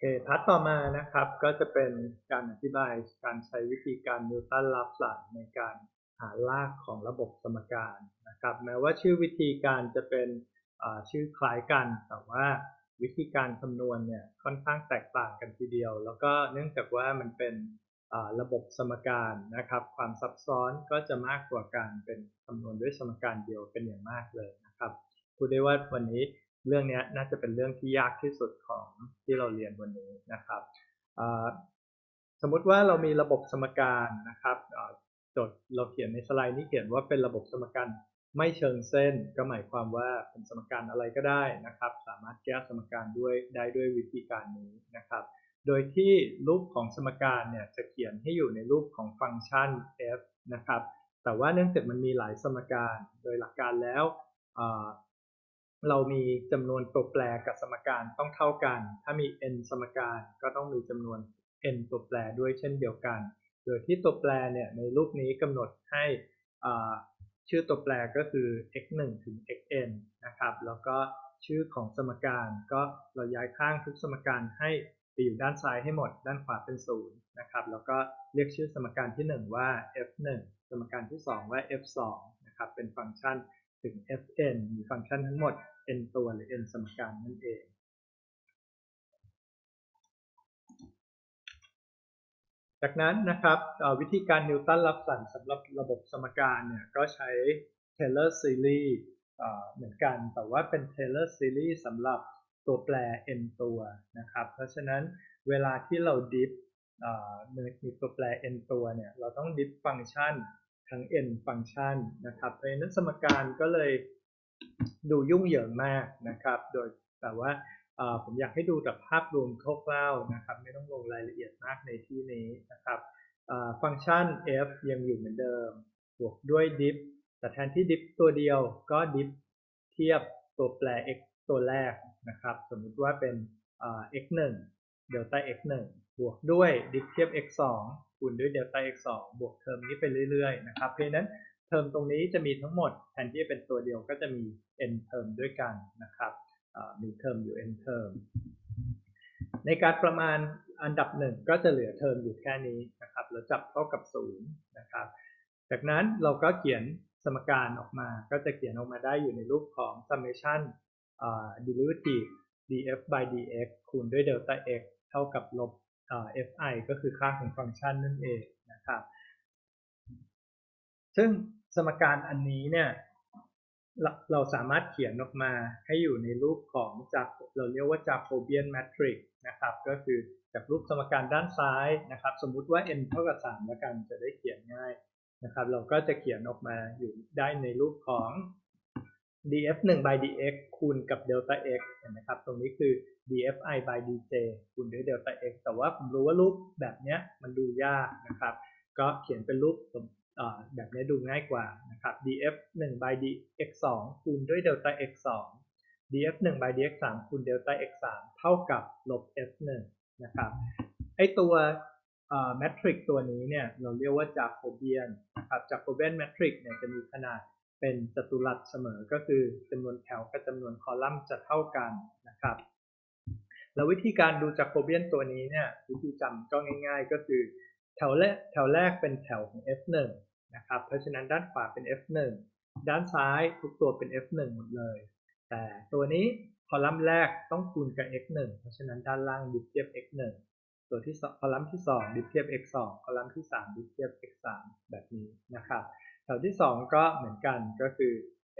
คพาร์ทต่อมานะครับก็จะเป็นการอธิบายการใช้วิธีการนิวตันรับหลังในการหารากของระบบสมการนะครับแม้ว่าชื่อวิธีการจะเป็นชื่อคล้ายกัน แต่ว่าวิธีการคำนวณเนี่ยค่อนข้างแตกต่างกันทีเดียว แล้วก็เนื่องจากว่ามันเป็นระบบสมการนะครับ ความซับซ้อนก็จะมากกว่าการเป็นคำนวณด้วยสมการเดียวเป็นอย่างมากเลยนะครับพูดได้ว่าวันนี้ เรื่องนี้น่าจะเป็นเรื่องที่ยากที่สุดของที่เราเรียนวันนี้นะครับสมมุติว่าเรามีระบบสมการนะครับจดเราเขียนในสไลด์นี้เขียนว่าเป็นระบบสมการไม่เชิงเส้น ก็หมายความว่าเป็นสมการอะไรก็ได้นะครับ สามารถแก้สมการด้วยได้ด้วยวิธีการนี้นะครับ โดยที่รูปของสมการเนี่ยจะเขียนให้อยู่ในรูปของฟังก์ชัน f นะครับ แต่ว่าเนื่องจากมันมีหลายสมการ โดยหลักการแล้ว เรามีจำนวนตัวแปรกับสมการต้องเท่ากัน ถ้ามี n สมการก็ต้องมีจำนวน n ตัวแปรด้วยเช่นเดียวกัน โดยที่ตัวแปรเนี่ยในรูปนี้กำหนดให้ชื่อตัวแปรก็คือ x 1ถึง xn นะครับ แล้วก็ชื่อของสมการก็เราย้ายข้างทุกสมการให้ไปอยู่ด้านซ้ายให้หมด ด้านขวาเป็นศูนย์นะครับ แล้วก็เรียกชื่อสมการที่ 1 ว่า f1 สมการที่ 2 ว่า f2 นะครับ เป็นฟังก์ชัน ถึง fn มีฟังก์ชันทั้งหมด n ตัวหรือ n สมการนั่นเองจากนั้นนะครับวิธีการนิวตันรับสั่นสำหรับระบบสมการเนี่ยก็ใช้ Taylor series เหมือนกัน แต่ว่าเป็น Taylor series สำหรับตัวแปร n ตัวนะครับ เพราะฉะนั้นเวลาที่เราดิฟมีตัวแปร n ตัวเนี่ยเราต้องดิฟฟังก์ชัน ทั้ง n ฟังก์ชันนะครับเพราะฉะนั้นสมการก็เลยดูยุ่งเหยิงมากนะครับ โดยแต่ว่าผมอยากให้ดูจากภาพรวมคร่าวๆนะครับ ไม่ต้องลงรายละเอียดมากในที่นี้นะครับฟังก์ชัน f ยังอยู่เหมือนเดิม บวกด้วย diff แต่แทนที่ diff ตัวเดียวก็ diff เทียบตัวแปร x ตัวแรกนะครับ สมมุติว่าเป็น x 1 delta x 1บวกด้วย diff เทียบ x 2 คูณด้วย delta x 2บวกเทอมนี้ไปเรื่อยๆนะครับ เพราะนั้นเทอมตรงนี้จะมีทั้งหมดแทนที่จะเป็นตัวเดียวก็จะมี n เทอมด้วยกันนะครับมีเทอมอยู่ n เทอมในการประมาณอันดับหนึ่งก็จะเหลือเทอมอยู่แค่นี้นะครับแล้วจับเท่ากับ0นะครับ จากนั้นเราก็เขียนสมการออกมา ก็จะเขียนออกมาได้อยู่ในรูปของ summation derivative df by dx คูณด้วย delta x เท่ากับลบ fi ก็คือค่าของฟังก์ชันนั่นเองนะครับ ซึ่งสมการอันนี้เนี่ยเราสามารถเขียนออกมาให้อยู่ในรูปของจากเราเรียกว่า Jacobian matrix นะครับ ก็คือจากรูปสมการด้านซ้ายนะครับ สมมุติว่า n เท่ากับ3แล้วกันจะได้เขียนง่ายนะครับ เราก็จะเขียนออกมาอยู่ได้ในรูปของ df1 by dx คูณกับ delta x เห็นะครับ ตรงนี้คือ dfi by dj คูณด้วย delta x แต่ว่าผมรู้ว่ารูปแบบนี้มันดูยากนะครับ ก็เขียนเป็นรูปแบบนี้ดูง่ายกว่านะครับ df 1 by dx 2คูณด้วย delta x 2 df 1 by dx 3คูณ delta x 3เท่ากับลบ f 1นะครับ ไอตัวแมทริกตัวนี้เนี่ยเราเรียกว่า Jacobian นะครับ Jacobian matrix เนี่ยจะมีขนาด เป็นจัตุรัสเสมอก็คือจำนวนแถวกับจำนวนคอลัมน์จะเท่ากันนะครับ แล้ววิธีการดูจากโคเบียนตัวนี้เนี่ยวิธีจำก็ง่าย ๆ ก็คือแถวแรกแถวแรกเป็นแถวของ f1 นะครับเพราะฉะนั้นด้านขวาเป็น f1 ด้านซ้ายทุกตัวเป็น f1 หมดเลย แต่ตัวนี้คอลัมน์แรกต้องคูณกับ x1 เพราะฉะนั้นด้านล่างดิฟเทียบ x1 ตัวที่คอลัมน์ที่ 2 ดิฟเทียบ x2 คอลัมน์ที่ 3 ดิฟเทียบ x3 แบบนี้นะครับ แถวที่ 2 ก็เหมือนกันก็คือ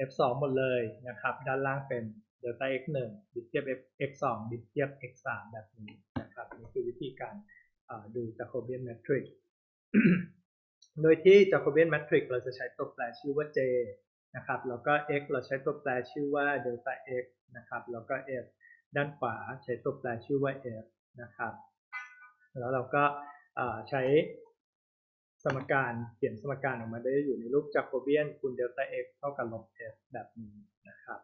f2 หมดเลยนะครับ ด้านล่างเป็น delta x1 ดิฟเทียบ x2 ดิฟเทียบ x3 แบบนี้นะครับนี่คือวิธีการดู Jacobian matrix โดยที่ Jacobian matrix เราจะใช้ตัวแปรชื่อว่า j นะครับแล้วก็ x เราใช้ตัวแปรชื่อว่า delta x นะครับแล้วก็ f ด้านขวาใช้ตัวแปรชื่อว่า f นะครับแล้วเราก็ใช้ สมการเขียนสมการออกมาได้อยู่ในรูปจักรโคเบียนคูณเดลต้า x เท่ากับลบ f แบบนี้นะครับ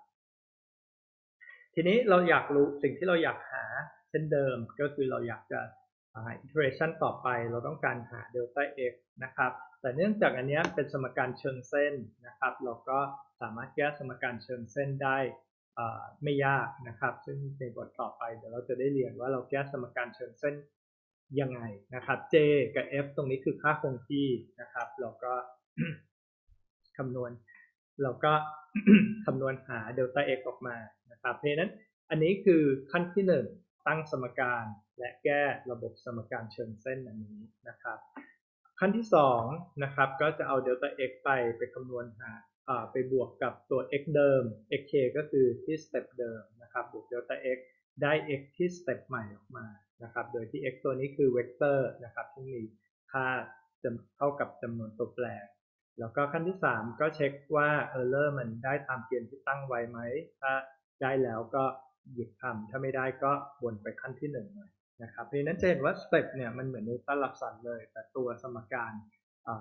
ทีนี้เราอยากรู้สิ่งที่เราอยากหาเช่นเดิมก็คือเราอยากจะหา iteration ต่อไปเราต้องการหาเดลต้า x นะครับ แต่เนื่องจากอันนี้เป็นสมการเชิงเส้นนะครับ เราก็สามารถแก้สมการเชิงเส้นได้ไม่ยากนะครับ ซึ่งในบทต่อไปเดี๋ยวเราจะได้เรียนว่าเราแก้สมการเชิงเส้น ยังไงนะครับ J กับ F ตรงนี้คือค่าคงที่นะครับ เราก็คำนวณ เราก็คำนวณหาเดลต้า x ออกมานะครับเพราะนั้นอันนี้คือขั้นที่ 1 ตั้งสมการและแก้ระบบสมการเชิงเส้นอันนี้นะครับ ขั้นที่2นะครับก็จะเอาเดลต้า x ไปไปคำนวณหาไปบวกกับตัว x เดิม xk ก็คือที่สเต็ปเดิมนะครับบวกเดลต้า x ได้ x ที่สเต็ปใหม่ออกมา นะครับ โดยที่ x ตัวนี้คือเวกเตอร์นะครับที่มีค่าจำเท่ากับจำนวนตัวแปร แล้วก็ขั้นที่ 3 ก็เช็คว่า error มันได้ตามเกณฑ์ที่ตั้งไว้ไหม ถ้าได้แล้วก็หยุดทำถ้าไม่ได้ก็วนไปขั้นที่1เลยนะครับเพราะนั้นจะเห็นว่าสเต็ปเนี่ยมันเหมือนนิวตันลักสันเลย แต่ตัวสมการ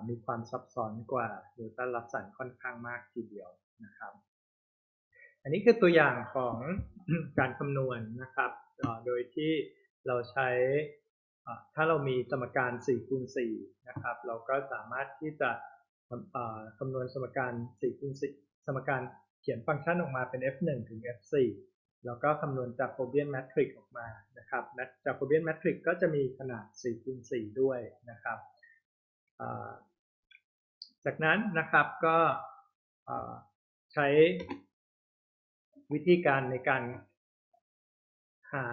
มีความซับซ้อนกว่านิวตันลักสันค่อนข้างมากทีเดียวนะครับ อันนี้คือตัวอย่างของการคำนวณนะครับ โดยที่ เราใช้ถ้าเรามีสมการ4คูณ4นะครับ เราก็สามารถที่จะคำนวณสมการ4คูณ4สมการเขียนฟังก์ชันออกมาเป็น f1 ถึง f4 แล้วก็คำนวณจากโคเบียนแมทริกออกมานะครับจากโคเบียนแมทริกก็จะมีขนาด4คูณ4ด้วยนะครับ จากนั้นนะครับก็ใช้วิธีการในการหา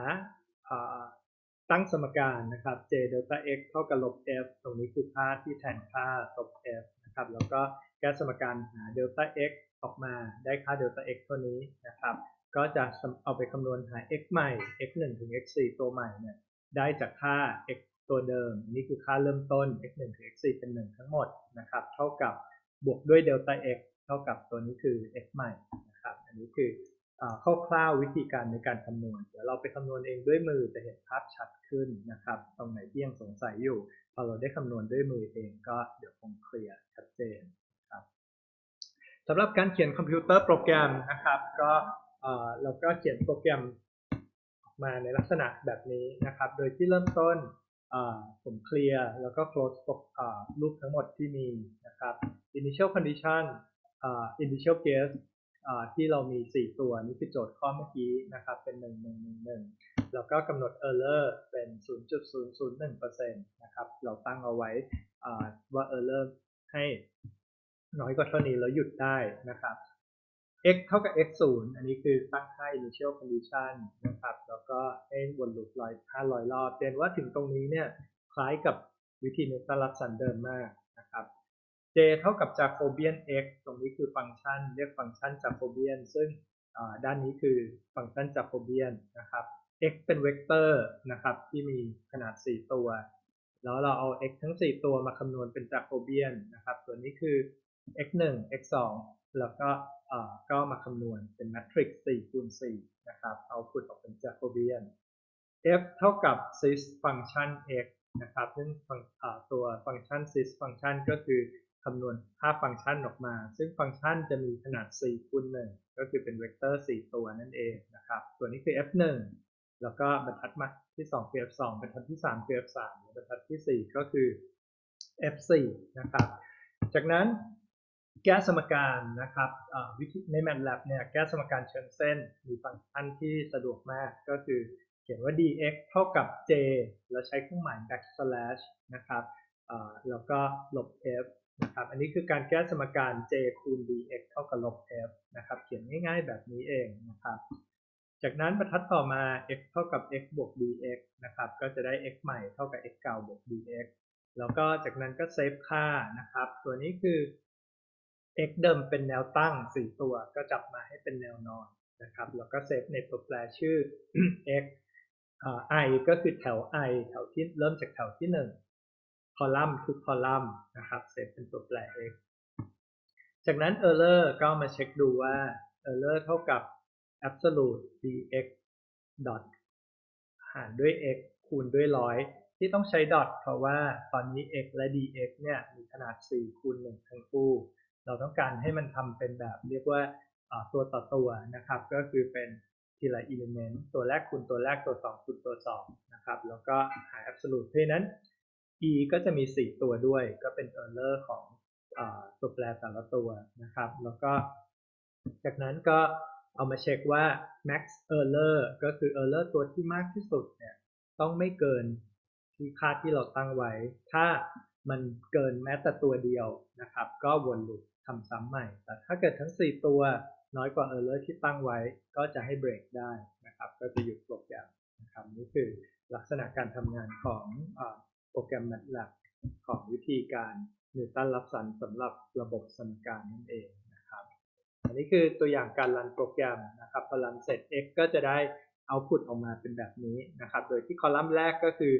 ตั้งสมการนะครับ j delta x เท่ากับลบ f ตรงนี้คือค่าที่แทนค่าลบ f นะครับ แล้วก็แก้สมการหา delta x ออกมาได้ค่า delta x เท่านี้นะครับ ก็จะเอาไปคำนวณหา x ใหม่ x 1ถึง x 4ตัวใหม่เนี่ยได้จากค่า x ตัวเดิม นี่คือค่าเริ่มต้น x 1ถึง x 4เป็น 1 ทั้งหมดนะครับ เท่ากับบวกด้วย delta x เท่ากับตัวนี้คือ x ใหม่นะครับ อันนี้คือ คร่าวๆวิธีการในการคำนวณ เดี๋ยวเราไปคำนวณเองด้วยมือจะเห็นภาพชัดขึ้นนะครับ ตรงไหนที่ยังสงสัยอยู่ พอเราได้คำนวณด้วยมือเองก็เดี๋ยวคงเคลียร์ชัดเจนครับสำหรับการเขียนคอมพิวเตอร์โปรแกรมนะครับ ก็เราก็เขียนโปรแกรมออกมาในลักษณะแบบนี้นะครับ โดยที่เริ่มต้นผมเคลียร์แล้วก็ close รูปทั้งหมดที่มีนะครับ initial condition initial case ที่เรามี 4 ตัวนี่คือโจทย์ข้อเมื่อกี้นะครับเป็น 1 1 1 1 แล้วก็กำหนด error เป็น 0.001%นะครับเราตั้งเอาไว้ว่า error ให้น้อยกว่าเท่านี้แล้วหยุดได้นะครับ x เท่ากับ x 0อันนี้คือตั้งค่า initial condition นะครับ แล้วก็ให้วนลูปร้อย500 รอบเป็นว่าถึงตรงนี้เนี่ยคล้ายกับวิธีในตลักสันเดิมมากนะครับ j เท่ากับ Jacobian x ตรงนี้คือฟังก์ชันเรียกฟังก์ชัน Jacobian ซึ่งด้านนี้คือฟังก์ชัน Jacobian นะครับ x เป็นเวกเตอร์นะครับที่มีขนาด 4 ตัว แล้วเราเอา x ทั้ง 4 ตัวมาคำนวณเป็น Jacobian นะครับตัวนี้คือ x 1 x 2แล้วก็ก็มาคำนวณเป็นแมทริกซ์4คูณ4นะครับเอาพุตออกเป็น Jacobian f เท่ากับ sys ฟังก์ชัน x นะครับซึ่งตัวฟังก์ชัน sys ฟังก์ชันก็คือ คำนวณค่าฟังก์ชันออกมา ซึ่งฟังก์ชันจะมีขนาด4คูณ1ก็คือเป็นเวกเตอร์ 4 ตัวนั่นเองนะครับตัวนี้คือ f1 แล้วก็บรรทัดมาที่2คือ f2 บรรทัดที่3คือ f3 บรรทัดที่ 4 ก็คือ f4 นะครับ จากนั้นแก้สมการนะครับวิธีใน MATLAB เนี่ยแก้สมการเชิงเส้นมีฟังก์ชันที่สะดวกมากก็คือเขียนว่า dx เท่ากับ j แล้วใช้เครื่องหมาย backslash นะครับแล้วก็ลบ f นะครับ อันนี้คือการแก้สมการ j คูณ dx เท่ากับลบ f นะครับ เขียนง่ายๆแบบนี้เองนะครับ จากนั้นบรรทัดต่อมา x เท่ากับ x บวก dx นะครับ ก็จะได้ x ใหม่เท่ากับ x เก่าบวก dx แล้วก็จากนั้นก็เซฟค่านะครับ ตัวนี้คือ x เดิมเป็นแนวตั้ง 4 ตัวก็จับมาให้เป็นแนวนอนนะครับ แล้วก็เซฟในตัวแปรชื่อ x i ก็คือแถว i แถวที่เริ่มจากแถวที่ 1 คอลัมน์ทุกคอลัมน์นะครับเซฟเป็นตัวแปร x จากนั้น error ก็มาเช็คดูว่า error เท่ากับ absolute dx dot หารด้วย x คูณด้วยร้อยที่ต้องใช้ dot เพราะว่าตอนนี้ x และ dx เนี่ยมีขนาด 4 คูณ 1 ทั้งคู่ เราต้องการให้มันทำเป็นแบบเรียกว่าตัวต่อตัวนะครับ ก็คือเป็นทีละอิเลเมนต์ตัวแรกคูณตัวแรกตัว 2 คูณตัว 2 นะครับ แล้วก็หา absolute เพราะนั้น e ก็จะมี 4 ตัวด้วย ก็เป็น error ของอตัวแปรแต่ละตัวนะครับ แล้วก็จากนั้นก็เอามาเช็คว่า max error ก็คือ error ตัวที่มากที่สุดเนี่ยต้องไม่เกินที่ค่าที่เราตั้งไว้ ถ้ามันเกินแม้แต่ตัวเดียวนะครับ ก็วนลูปทำซ้ำใหม่ แต่ถ้าเกิดทั้ง 4 ตัวน้อยกว่า error ที่ตั้งไว้ ก็จะให้เบรกได้นะครับ ก็จะหยุดโปรแกรมนะครับ นี่คือลักษณะการทำงานของอ โปรแกรม MATLAB ของวิธีการนิวตันรับสันสำหรับระบบสมการนั่นเองนะครับ อันนี้คือตัวอย่างการรันโปรแกรมนะครับพอรันเสร็จ x ก็จะได้เอาพุตออกมาเป็นแบบนี้นะครับ โดยที่คอลัมน์แรกก็คือ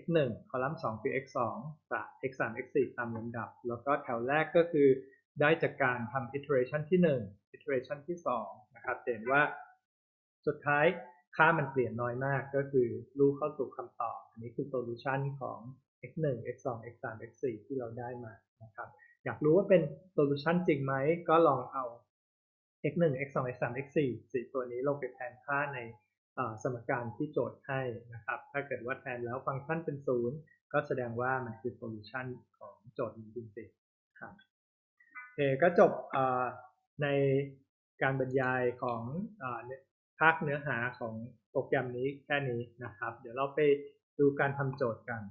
x 1คอลัมน์2คือ x 2 x 3 x 4ตามลำดับ แล้วก็แถวแรกก็คือได้จากการทำ iteration ที่ 1 iteration ที่ 2 นะครับเห็นว่าสุดท้าย ค่ามันเปลี่ยนน้อยมากก็คือลูกเข้าสู่คำตอบ อันนี้คือโซลูชันของ x 1 x 2 x 3 x 4ที่เราได้มานะครับ อยากรู้ว่าเป็นโซลูชันจริงไหม ก็ลองเอา x 1 x 2 x 3 x 4สี่ตัวนี้ลงไปแทนค่าในสมการที่โจทย์ให้นะครับ ถ้าเกิดว่าแทนแล้วฟังก์ชันเป็นศูนย์ก็แสดงว่ามันคือโซลูชันของโจทย์นี้จริงๆครับโอเคก็จบในการบรรยายของ ภาคเนื้อหาของโปรแกรมนี้แค่นี้นะครับ เดี๋ยวเราไปดูการทำโจทย์กัน